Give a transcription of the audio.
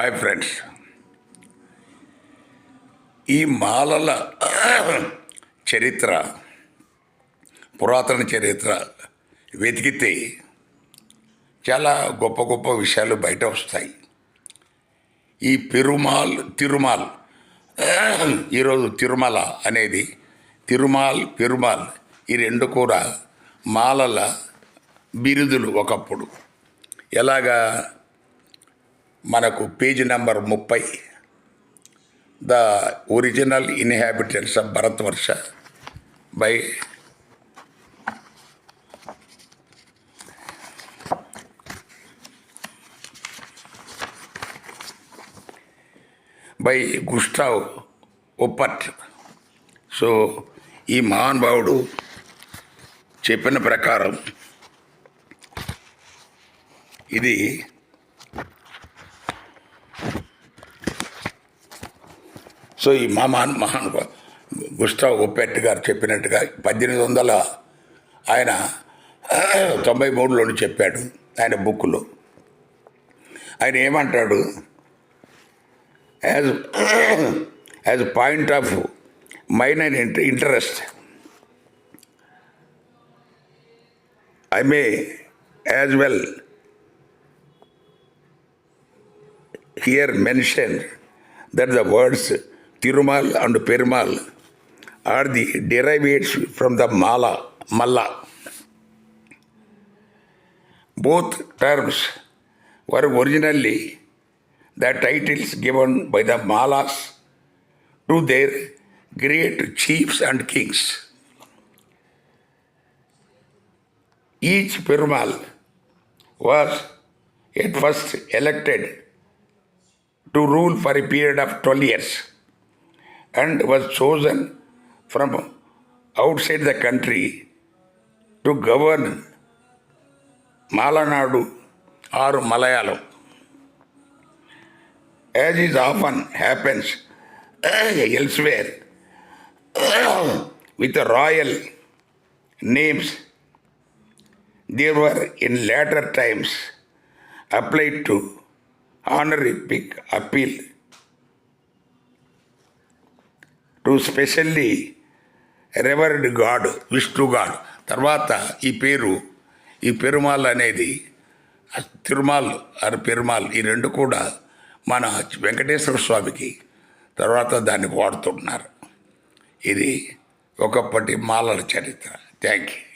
Hi friends. ఈ మాలల చరిత్ర పురాతన చరిత్ర వెతికితే చాలా గొప్ప గొప్ప విషయాలు బయట వస్తాయి. ఈ పెరుమాల్ తిరుమాల్ ఈరోజు తిరుమల అనేది తిరుమాల్ పెరుమాల్ ఈ రెండు కూడా మాలల బిరుదులు ఒకప్పుడు. ఎలాగా? మనకు పేజీ నెంబర్ ముప్పై. The original inhabitants of Bharatavarsha by by Gustav Oppert. So ఈ మహానుభావుడు చెప్పిన ప్రకారం ఇది సో ఈ మహాన్ మహాన్ గుస్టావ్ ఒప్పెట్ గారు చెప్పినట్టుగా పద్దెనిమిది వందల ఆయన తొంభై మూడులోని చెప్పాడు ఆయన బుక్లో. ఆయన ఏమంటాడు? As as point of mine and interest I may as well here mention that the words Tirumal and Perumal are the derivatives from the Mala, Malla. Both terms were originally the titles given by the Malas to their great chiefs and kings. Each Perumal was at first elected to rule for a period of 12 years and was chosen from outside the country to govern Malanadu or Malayalam. As is often happens elsewhere with the royal names, they were in later times applied to honorific appeal to specially revered god Vishnu god. తర్వాత ఈ పేరు ఈ పెరుమాల్ అనేది Tirumal are Perumal ఈ రెండు కూడా మన వెంకటేశ్వర స్వామికి తర్వాత దాన్ని వాడుతున్నారు. ఇది ఒకప్పటి మాలల చరిత్ర. Thank you.